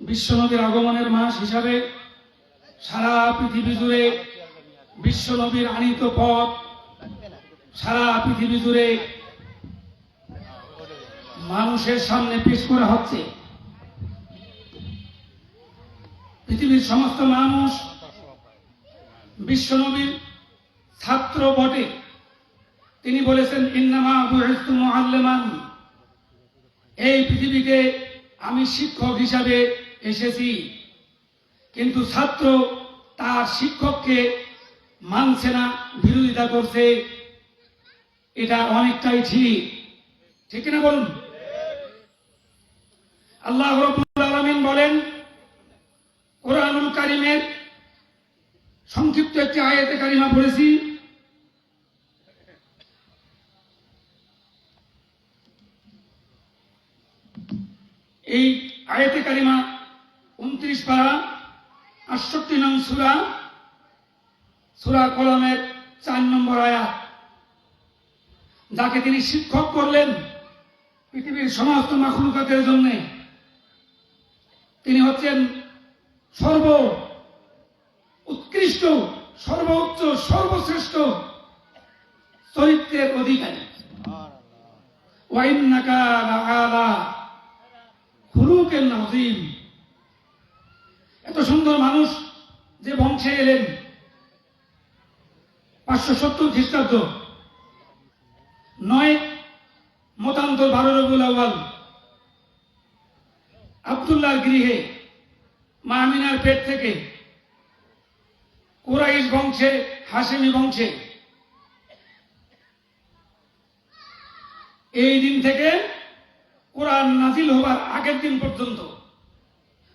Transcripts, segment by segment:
বিশ্বনবীর আগমনের মাস হিসাবে সারা পৃথিবী জুড়ে বিশ্বনবীর আনিত পথ সারা পৃথিবী জুড়ে মানুষের সামনে পেশ করা হচ্ছে। পৃথিবীর সমস্ত মানুষ বিশ্বনবীর ছাত্র বটে। তিনি বলেছেন, ইন্নামা বুইস্তু মুআল্লিমান। এই পৃথিবীকে আমি শিক্ষক হিসাবে এসেছি। কিন্তু ছাত্র তার শিক্ষককে মানছে না, বিরোধিতা করছে। এটা অনেকটাই ঠিক। ঠিক না বলুন? আল্লাহ রবুল আলমিন বলেন, কোরআনুল কারিমের সংক্ষিপ্ত একটি আয়াতে কারিমা পড়েছি। এই আয়াতে কারিমা উনত্রিশ পারা, আটষট্টি নং সুরা সুরা কলমের চার নম্বর আয়াত। যাকে তিনি শিক্ষক করলেন পৃথিবীর সমস্ত মাখলুকাতের জন্য। তিনি হচ্ছেন সর্ব উৎকৃষ্ট সর্বোচ্চ সর্বশ্রেষ্ঠ চরিত্রের অধিকারী। ওয়াইন্নাকা লাআলা খুলুকের নাজিম। এত সুন্দর মানুষ যে বংশে এলেন। পাঁচশো সত্তর খ্রিস্টাব্দ। নয় মতান্তর বারো রবিউল আউয়াল। আবদুল্লাহর গৃহে মাহমিনার পেট থেকে কুরাইশ বংশে হাসেমি বংশে। এই দিন থেকে কোরআন নাজিল হবার আগের দিন পর্যন্ত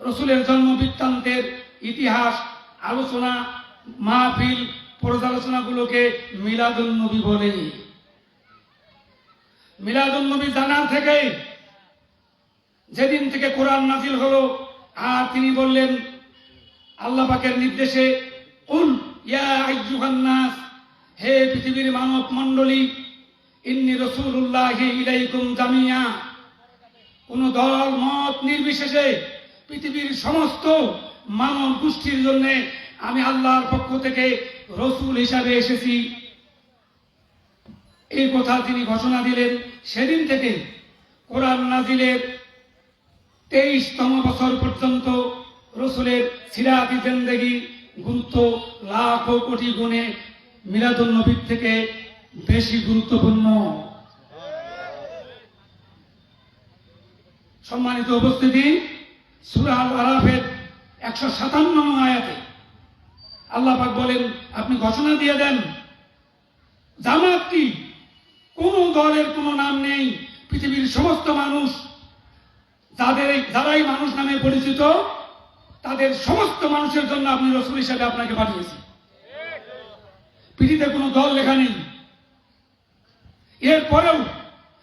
রসুলের জন্ম বৃত্তান্তের ইতিহাস, আলোচনা, মাহফিল, পর্যালোচনাগুলোকে মিলাদুল নবী বলে মিলাদুল নবী জানার থেকে যেদিন থেকে কোরআন নাজিল হলো, আর তিনি বললেন, আল্লাহ পাকের নির্দেশে উল ইয়া নাস, হে পৃথিবীর মানব মণ্ডলী, ইন্নি রসুল্লাহ ইলাইকুম জামিয়া। কোন দল, মত নির্বিশেষে পৃথিবীর সমস্ত মানব গোষ্ঠীর জন্য আমি আল্লাহর পক্ষ থেকে রসুল হিসাবে এসেছি। এই কথা তিনি ঘোষণা দিলেন সেদিন থেকে কোরআন নাজিলের তেইশতম বছর পর্যন্ত রসুলের সিরাতি জেন্দেগি গুরুত্ব লাখ কোটি গুণে মিলাদুল নবীর থেকে বেশি গুরুত্বপূর্ণ। সম্মানিত উপস্থিতি সুরাল আরাফের একশো সাতান্ন আয়াতে আল্লাহফাক বলেন, আপনি ঘোষণা দিয়ে দেন, জামাত কি? কোন দলের কোনো নাম নেই, পৃথিবীর সমস্ত মানুষ যাদের যারাই মানুষ নামে পরিচিত, তাদের সমস্ত মানুষের জন্য আপনি রসুল হিসাবে আপনাকে পাঠিয়েছি। পৃথিবীতে কোনো দল লেখা নেই। এরপরেও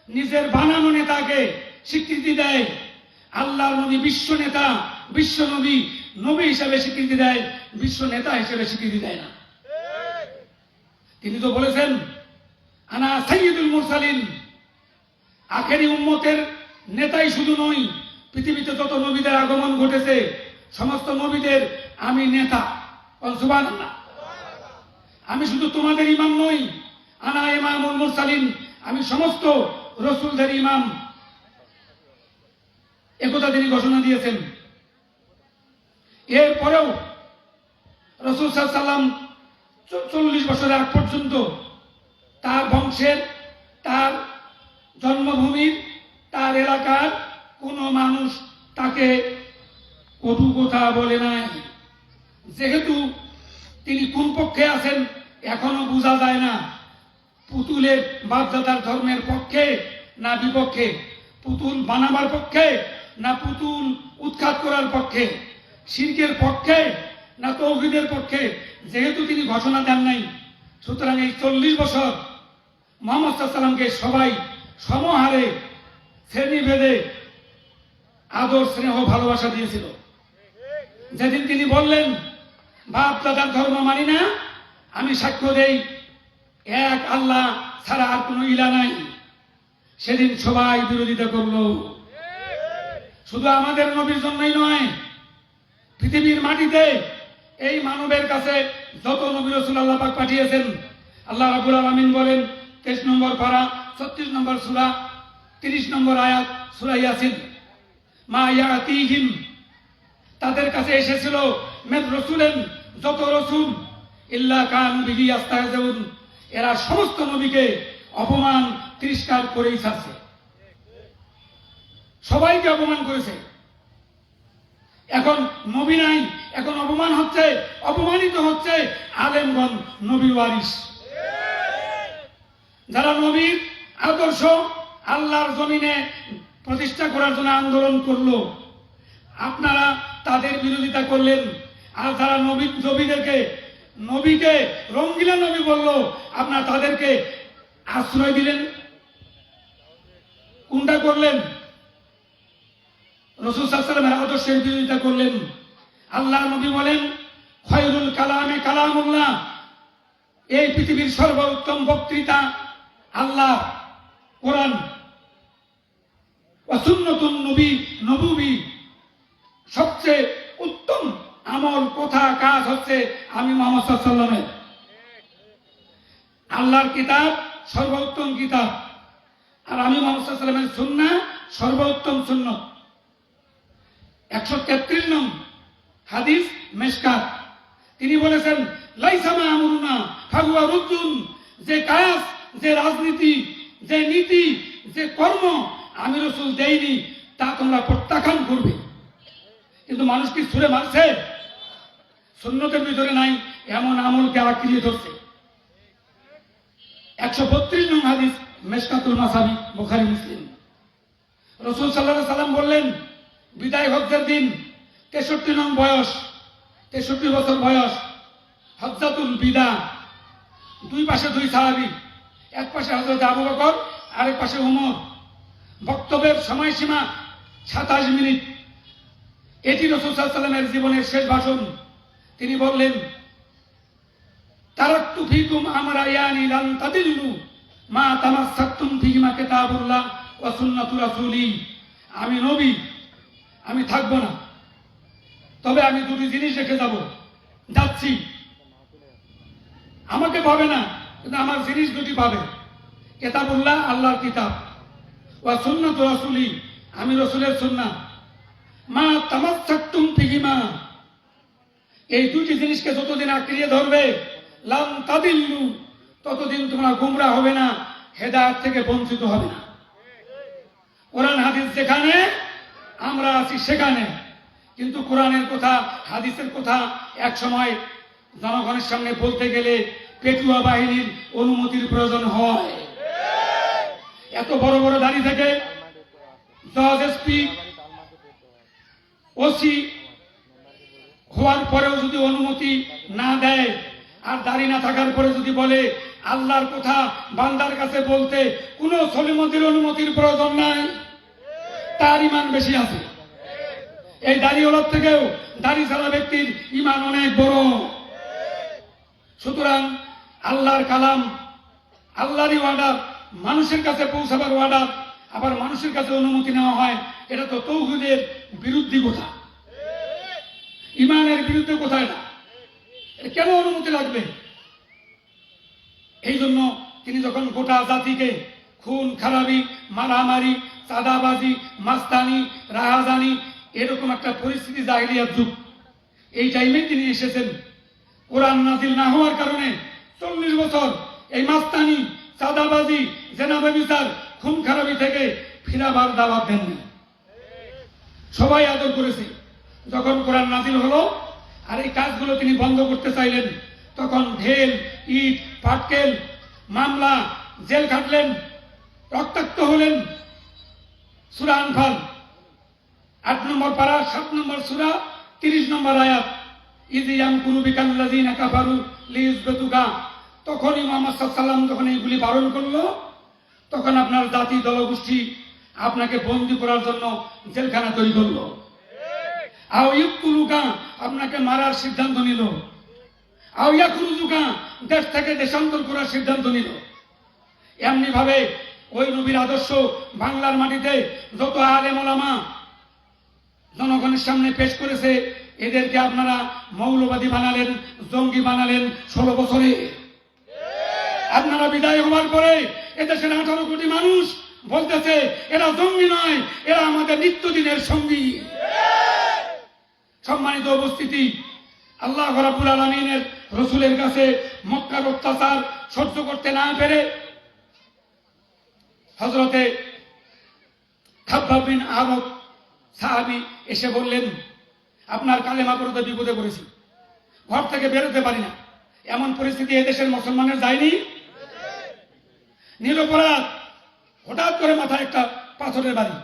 নিজের বানানো নেতাকে স্বীকৃতি দেয়। আল্লাহ নবী বিশ্ব নেতা, বিশ্ব নবী নবী হিসাবে স্বীকৃতি দেয়, বিশ্ব নেতা হিসেবে স্বীকৃতি দেয় না। তিনি তো বলেছেন, আনা সৈয়দুল মুরসালিন। আখেরি উম্মতের নেতাই শুধু নই, পৃথিবীতে যত নবীদের আগমন ঘটেছে, সমস্ত নবীদের আমি নেতা। সুবহানাল্লাহ। আমি শুধু তোমাদের ইমাম নই, আনা ইমামুল মুরসালিন, আমি সমস্ত রসুলদের ইমাম। একথা তিনি ঘোষণা দিয়েছেন। এরপরেও রসুল সাল্লাম চল্লিশ বছর আগ পর্যন্ত তার বংশের, তার জন্মভূমির, তার এলাকার কোনো মানুষ তাকে কটু কথা বলে নাই। যেহেতু তিনি কোন পক্ষে আছেন এখনও বোঝা যায় না। পুতুলের বাপদাদার ধর্মের পক্ষে না বিপক্ষে? পুতুল বানাবার পক্ষে না পুতুল উৎখাত করার পক্ষে, শিল্পের পক্ষে, না তৌহিদের পক্ষে, যেহেতু তিনি ঘোষণা দেন নাই। সুতরাং এই চল্লিশ বছর মোহাম্মদ সাল্লামকে সবাই সমহারে শ্রেণি ভেদে আদর, স্নেহ, ভালোবাসা দিয়েছিল। যেদিন তিনি বললেন, বাপ দাদার ধর্ম মানি না, আমি সাক্ষ্য দেই, এক আল্লাহ ছাড়া আর কোনো ইলা নাই। সেদিন সবাই বিরোধিতা করল। শুধু আমাদের নবীর জন্যই নয়, পৃথিবীর মাটিতে এই মানবের কাছে যত নবী রসুল আল্লাহ পাক পাঠিয়েছেন, আল্লাহ রাবুল আলমিন বলেন, তেইশ নম্বর পারা, ছত্রিশ নম্বর সুরা, তিরিশ নম্বর আয়াত, সুরা ইয়াসিন। মা ইয়াতিহিম, তাদের কাছে এসেছিল মেদ রসুলেন যত রসুল, ইল্লা কান বিহি আস্তাহজাউন এরা সমস্ত নবীকে অপমান, তিরস্কার করেই ছাড়ছে। সবাইকে অপমান করেছে। এখন নবী নাই, এখন অপমান হচ্ছে, অপমানিত হচ্ছে আলেমগণ, নবী ওয়ারিস। যারা নবীর আদর্শ আল্লাহর জমিনে প্রতিষ্ঠা করার জন্য আন্দোলন করল, আপনারা তাদের বিরোধিতা করলেন। আর যারা নবী, নবীদেরকে, নবীকে রঙ্গিলা নবী বলল, আপনারা তাদেরকে আশ্রয় দিলেন। কোনটা করলেন? রসুল সাল্লামের আদর্শের বিরোধিতা করলেন। আল্লাহ নবী বলেন, খয়রুল কালামে কালামুল্লাহ। এই পৃথিবীর সর্বোত্তম বক্তৃতা আল্লাহ, কোরআন অসুন্নতুন নবী, নবুবী। সবচেয়ে উত্তম আমল, কথা, কাজ হচ্ছে আমি মোহাম্মদ সাল্লামের আল্লাহর কিতাব সর্বোত্তম কিতাব। আর আমি মোহাম্মদ সাল্লামের সুন্না সর্বোত্তম সুন্না একশো তেত্রিশ নং হাদিস মেশকাত তিনি বলেছেন লাইসামা আমরুনা ফাগুয়া রুদ্দুন যে কাজ যে রাজনীতি, যে নীতি, যে কর্ম আমি রসুল দেইনি, তা তোমরা প্রত্যাখ্যান করবে। কিন্তু মানুষ কি ছুড়ে মারছে? সুন্নতের ভিতরে নাই, এমন আমলকে আঁকড়িয়ে ধরছে? একশো বত্রিশ নং হাদিস, মেশকাতুল মাসাবি, বোখারি, মুসলিম। রসুল সাল্লাহ সাল্লাম বললেন বিদায় হজ্জের দিন, তেষট্টি নং বয়স, তেষট্টি বছর বয়স, হজ্জাতুল বিদা। দুই পাশে দুই সাহাবি, এক পাশে হজরত আবু বকর, আরেক পাশে উমর। বক্তব্যের সময়সীমা সাতাশ মিনিট। এটি রসুল সাল্লামের জীবনের শেষ ভাষণ। তিনি বললেন, তারাক্তু ফিকুম আমরা ইয়ানি লান তাদিল্লু মা তামাসসাকতুম ফিহিমা কিতাবুল্লাহ ওয়া সুন্নাতু রাসূলি। আমি নবী আমি থাকব না। তবে আমি দুটি জিনিস রেখে যাব। যাচ্ছি। আমাকে পাবে না, কিন্তু আমার জিনিস দুটি পাবে কেতাবুল্লাহ, আল্লাহর কিতাব। ওয়া সুন্নাতু রসুলি, আমি রসুলের সুন্নাহ। মা তামাসসাকতুম ফিহিমা। এই দুটি জিনিসকে যতদিন আঁকড়িয়ে ধরবে, লাম তাদিল্লু, ততদিন তোমরা গুমরা হবে না, হেদায়েত থেকে বঞ্চিত হবে না। কোরআন হাদিস যেখানে আমরা আছি সেখানে। কিন্তু কোরআনের কথা, হাদিসের কথা এক সময় জনগণের সামনে বলতে গেলে পেটুয়া বাহিনীর অনুমতির প্রয়োজন হয়। এত বড় বড় দাড়ি থেকে জজ, এসপি, ওসি হওয়ার পরেও যদি অনুমতি না দেয়, আর দাড়ি না থাকার পরে যদি বলে আল্লাহর কথা বান্দার কাছে বলতে কোনো সলিমতির অনুমতির প্রয়োজন নাই। তার ইমান বেশি আছে। এই দাড়িওয়ালার থেকেও দাড়ি ছাড়া ব্যক্তির ইমান অনেক বড়। সুতরাং আল্লাহর কালাম, আল্লাহরই ওয়ার্ডার মানুষের কাছে পৌঁছাবার ওয়ার্ডার আবার মানুষের কাছে অনুমতি নেওয়া হয়, এটা তো তৌহিদের বিরুদ্ধে কথা। ইমানের বিরুদ্ধে কোথায় না কেন অনুমতি লাগবে? এই জন্য তিনি যখন গোটা জাতিকে খুন, খারাপি, মারামারি চাঁদাবাজি, মাস্তানি, রাহাজানি, এরকম একটা পরিস্থিতি জাহিলিয়ার যুগ। এই টাইমে তিনি এসেছেন। কোরআন নাজিল না হওয়ার কারণে চল্লিশ বছর এই মাস্তানি, চাঁদাবাজি জেনাবে বিচার খুন খারাপি থেকে ফিরাবার দাওয়াত দেননি। সবাই আদর করেছে। যখন কোরআন নাজিল হলো আর এই কাজগুলো তিনি বন্ধ করতে চাইলেন, তখন ঢেল, ইট পাটকেল মামলা, জেল খাটলেন, রক্তাক্ত হলেন সুরা আনফাল। আট নম্বর পারা, সাত নম্বর সুরা, তিরিশ নম্বর আয়াত। ইদিয়াম কুরু বিকাল্লাযিনা কাফারু লিইউযবিতুকা তখনই মোহাম্মদ সাল্লাম যখন এইগুলি বারণ করল, তখন আপনার জাতি দলগোষ্ঠী আপনাকে বন্দি করার জন্য জেলখানা তৈরি করল। আও ইকুলুকা আপনাকে মারার সিদ্ধান্ত নিল। আও ইয়াকুরুজুকা, দেশ থেকে দেশান্তর করার সিদ্ধান্ত নিল। এমনি ভাবে ওই নবীর আদর্শ বাংলার মাটিতে যত আলেম জনগণের সামনে পেশ করেছে, এদেরকে আপনারা মৌলবাদী বানালেন, জঙ্গি বানালেন ষোলো বছরে। আপনারা বিদায় হওয়ার পরে এদেশের আঠারো কোটি মানুষ বলতেছে, এরা জঙ্গি নয়, এরা আমাদের নিত্যদিনের সঙ্গী। সম্মানিত উপস্থিতি, আল্লাহ রাবুল আলমিনের রসুলের কাছে মক্কার অত্যাচার সহ্য করতে না পেরে হজরতে খাব্বাব বিন আরব সাহাবি এসে বললেন, আপনার কালেমা পড়তে বিপদে পড়েছি। ঘর থেকে বেরোতে পারি না। এমন পরিস্থিতি এদেশের মুসলমানের যায়নি? নিরপরাধ, হঠাৎ করে মাথায় একটা পাথরের বাড়ি।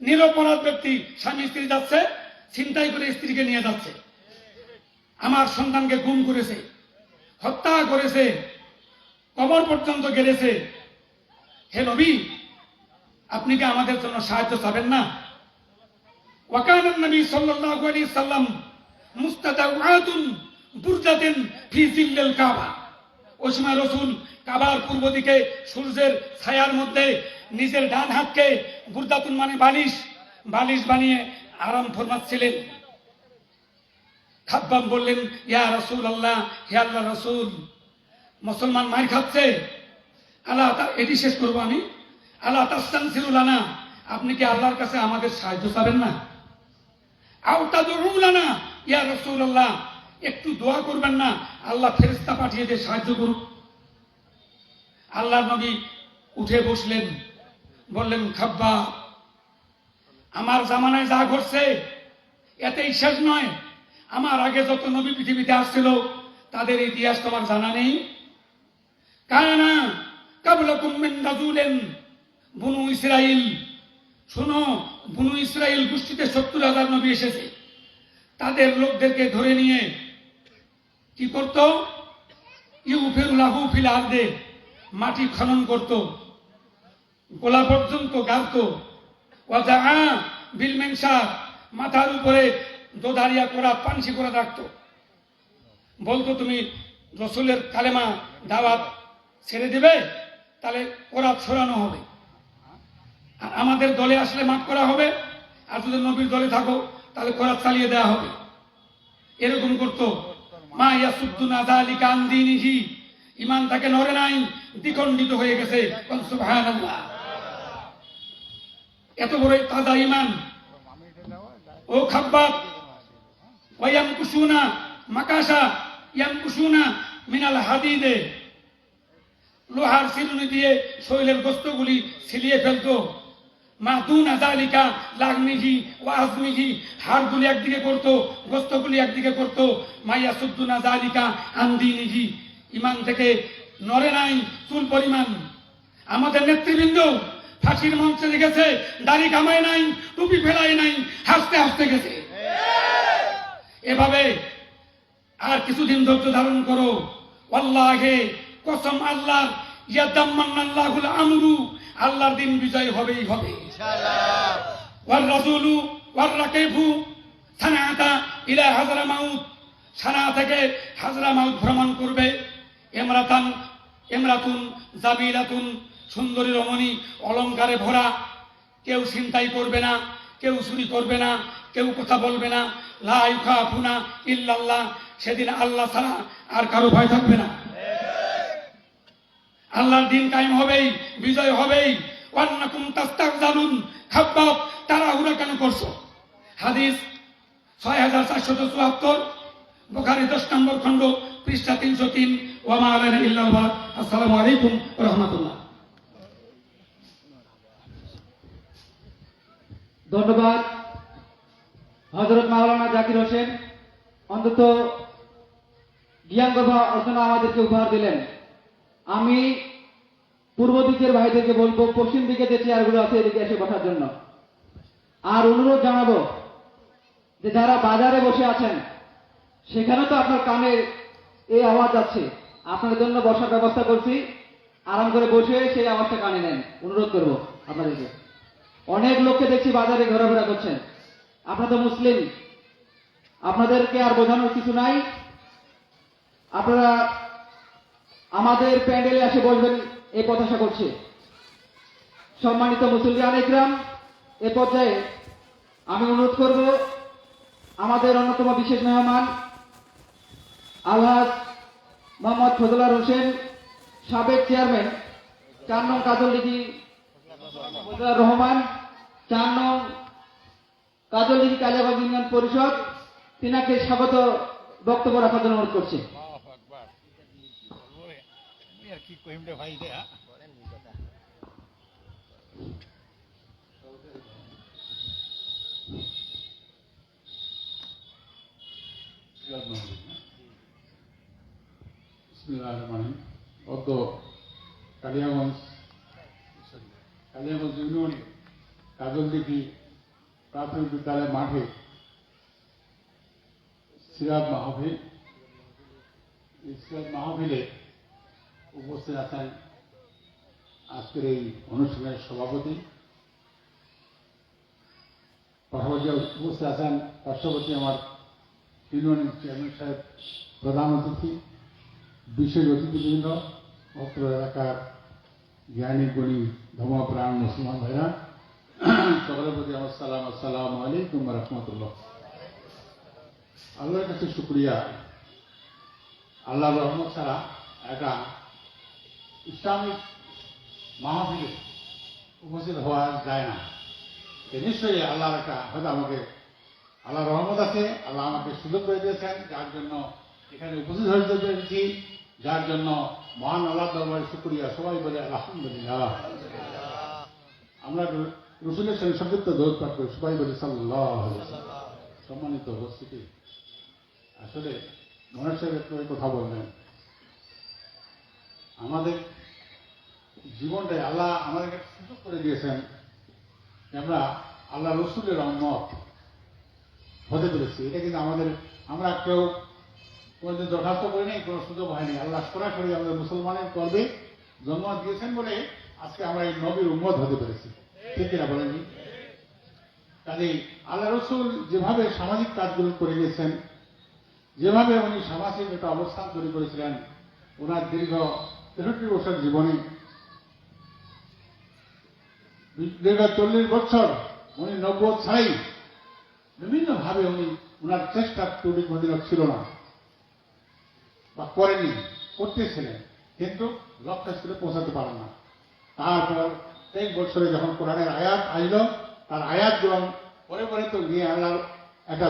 নিরপরাধ ব্যক্তি স্বামী স্ত্রী যাচ্ছে, ছিনতাই করে স্ত্রীকে নিয়ে যাচ্ছে। আমার সন্তানকে গুম করেছে, হত্যা করেছে, কবর পর্যন্ত গেড়েছে। হে নবী, আপনি কি আমাদের জন্য সাহায্য চাবেন না? ওয়াকান নবী সাল্লাল্লাহু আলাইহি সাল্লাম মুস্তাদাউআতুন বুরদাতিন ফি জিল্লিল কাবা। ওই সময় রসুল কাবার পূর্ব দিকে সূর্যের ছায়ার মধ্যে নিজের ডান হাতকে বুরদাতুন মানে বালিশ বালিশ বানিয়ে আরাম ফরমাচ্ছিলেন। খাব্বাব বললেন, ইয়া রসুল আল্লাহ হে আল্লাহ রসুল, মুসলমান মার খাচ্ছে? আল্লাহ এটি শেষ করব আমি। আল্লাহ তাস্তান সিরুলানা আপনি কি আল্লাহর কাছে আমাদের সাহায্য চাবেন না? আওতা ইয়া রসুল আল্লাহ একটু দোয়া করবেন না? আল্লাহ ফেরিস্তা পাঠিয়ে দিয়ে সাহায্য করুক আল্লাহ নবী উঠে বসলেন। বললেন খাব্বা আমার জামানায় যা ঘটছে, এতেই শেষ নয়। আমার আগে যত নবী পৃথিবীতে আসছিল, তাদের ইতিহাস তোমার জানা নেই। কায়না কাবলাকুম মিন রাজুলেন বুনু ইসরাইল। শোনো, বুনু ইসরাইল গোষ্ঠীতে সত্তর হাজার নবী এসেছে। তাদের লোকদেরকে ধরে নিয়ে কি করত? ইউফেরুলাহু ফিল আর্দে, মাটি খনন করত। গোলা পর্যন্ত গাড়ত ওয়াজা বিল মেনসা, মাথার উপরে দোধারিয়া করা, পানসি করে রাখতো। বলতো তুমি রসুলের কালেমা দাওয়াত ছেড়ে দিবে? তাহলে ওরা ছড়ানো হবে। আমাদের দলে আসলে মাফ করা হবে, আর যদি নবীর দলে থাকো, তাহলে কোরআন চালিয়ে দেওয়া হবে। এরকম করতো। মা ইয়াসুদ্দুনা যালিকা আন দীনিহি। ইমান তাকে নড়ে নাই, দ্বিখণ্ডিত হয়ে গেছে। এত বড় তাজা ইমান। ও খাব্বাব ওয়াম কুসুনা মাকাশা ইয়াম কুসুনা মিনাল হাদিদে। লোহার চিরুনি দিয়ে শৈলের গোস্তগুলি ছিলিয়ে ফেলতো। মাতুন আজালিকা লাগনিহি ও আজমিহি হাড়গুলি একদিকে করতো, গোস্তগুলি একদিকে করতো। মাইয়া সুদ্দুনা জালিকা আন্দিনিহি, ইমান থেকে নরে নাই চুল পরিমাণ। আমাদের নেতৃবৃন্দ ফাঁসির মঞ্চে গেছে দাড়ি কামায় নাই, টুপি ফেলাই নাই, হাসতে হাসতে গেছে। এভাবে আর কিছুদিন ধৈর্য ধারণ করো। আল্লাহে কসম আল্লাহ ইয়াদাম্মান্নাল্লাহুল আমরু আল্লাহর দিন বিজয় হবেই হবে। ইনশাআল্লাহ। ওয়ার রাসূলু ওয়ার রাকিবু সানাতা ইলা হাজরা মাউত। সানা থেকে হাজরা মাউত ভ্রমণ করবে। এমরাতান এমরাতুন জাবিলাতুন সুন্দরী রমণী অলংকারে ভরা। কেউ চিন্তাই করবে না কেউ চুরি করবে না কেউ কথা বলবে না। লাই খাফুনা ইল্লাল্লাহ সেদিন আল্লাহ ছাড়া আর কারও ভয় থাকবে না। আল্লাহর দিন কায়েম হবেই, বিজয় হবেই। ওয়ান্নাকুম তাস্তাগজালুন খাব্বাব, তাড়াহুড়া কেন করছ? হাদিস ছয় হাজার চারশত চুয়াত্তর বোখারি দশ নম্বর খণ্ড, পৃষ্ঠা তিনশো তিন। ওয়ামা আলাইনা বালাগ। আসসালামু আলাইকুম রাহমাতুল্লাহ। ধন্যবাদ। হজরত মাওলানা জাকির হোসেন অন্তত জ্ঞানগত আলোচনা আমাদেরকে উপহার দিলেন। আমি পূর্ব দিকের ভাইদেরকে বলব, পশ্চিম দিকে যে চেয়ারগুলো আছে এদিকে এসে বসার জন্য। আর অনুরোধ জানাব যে যারা বাজারে বসে আছেন সেখানে তো আপনার কানে এই আওয়াজ আছে আপনাদের জন্য বসার ব্যবস্থা করছি। আরাম করে বসে সেই আওয়াজটা কানে নেন। অনুরোধ করব আপনাদেরকে। অনেক লোককে দেখছি বাজারে ঘোরাফেরা করছেন। আপনারা তো মুসলিম। আপনাদেরকে আর বোঝানোর কিছু নাই। আপনারা আমাদের প্যান্ডেলে এসে বসবেন এই প্রত্যাশা করছি সম্মানিত মুসলিয়ান ইকরাম, এ পর্যায়ে আমি অনুরোধ করব, আমাদের অন্যতম বিশেষ মেহমান, আলহাজ মোহাম্মদ ফজলার হোসেন, সাবেক চেয়ারম্যান, চার নং কাজলদিঘি ফজলার রহমান, চার নং কাজলদিঘি কালিয়াবাগ ইউনিয়ন পরিষদ, তিনাকে স্বাগত বক্তব্য রাখার জন্য অনুরোধ করছি আল্লাহু আকবার ওরে আমি আর কি কইম রে ভাই রে হ্যাঁ? গত কালিয়াগঞ্জ কালিয়াগঞ্জ ইউনিয়ন কাজলদিঘি প্রাথমিক বিদ্যালয় মাঠে সিরাজ মাহফিল, এই সিরাজ মাহফিলে উপস্থিত আছেন আজকের এই অনুষ্ঠানের সভাপতি পাশাপাশি উপস্থিত আছেন পার্শ্ববর্তী আমার ইউনিয়নের চেয়ারম্যান সাহেব, প্রধান অতিথি, বিশেষ অতিথি অতিথিবৃন্দ, অত্র এলাকার জ্ঞানী, গুণী, ধর্মপ্রাণ মুসলমান ভাইরা, সকলের প্রতি আমার সালাম, আসসালাম আলাইকুম রহমতুল্লাহ। আল্লাহর কাছে শুক্রিয়া। আল্লাহ রহমত ছাড়া একটা ইসলামিক মাহফিলে উপস্থিত হওয়া যায় না। নিশ্চয়ই আল্লাহর একটা হয়তো আমাকে, আল্লাহ রহমত আছে, আল্লাহ আমাকে সুযোগ করে দিয়েছেন, যার জন্য এখানে উপস্থিত হতে পেরেছি যার জন্য মহান আল্লাহ দরবারে শুক্রিয়া। সবাই বলে, আলহামদুলিল্লাহ। আমরা রসুলের সঙ্গে সংযুক্ত দৌড় পাঠ করি, সবাই বলে সাল্লাহ সম্মানিত উপস্থিতি। আসলে মনের সাহেব কথা বললেন। আমাদের জীবনটাই আল্লাহ আমাদেরকে সুযোগ করে দিয়েছেন আমরা আল্লাহ রসুলের রহমত হতে পেরেছি এটা কিন্তু আমাদের, আমরা কেউ কোনোদিন দরখাস্ত করিনি, কোনো সুযোগ হয়নি। আল্লাহ সরাসরি আমাদের মুসলমানের কর্মে জন্ম দিয়েছেন বলে আজকে আমরা এই নবীর উম্মত হতে পেরেছি। ঠিক কিনা বলেননি? কাজেই আল্লাহ রসুল যেভাবে সামাজিক কাজগুলো করে গেছেন, যেভাবে উনি সামাজিক একটা অবস্থান তৈরি করেছিলেন, ওনার দীর্ঘ তেষট্টি বছর জীবনে দীর্ঘ চল্লিশ বছর, উনি নব্বই ছাড়াই বিভিন্নভাবে উনি ওনার চেষ্টা ত্রুটি মধ্যে ছিল না। বা করেনি, করতেছিলেন, কিন্তু লক্ষ্য স্কুলে পৌঁছাতে পারেন না। তারপর তেইশ বছরে যখন কোরআনের আয়াত আইল তার আয়াত যখন পরে পরে তো নিয়ে আল্লাহ একটা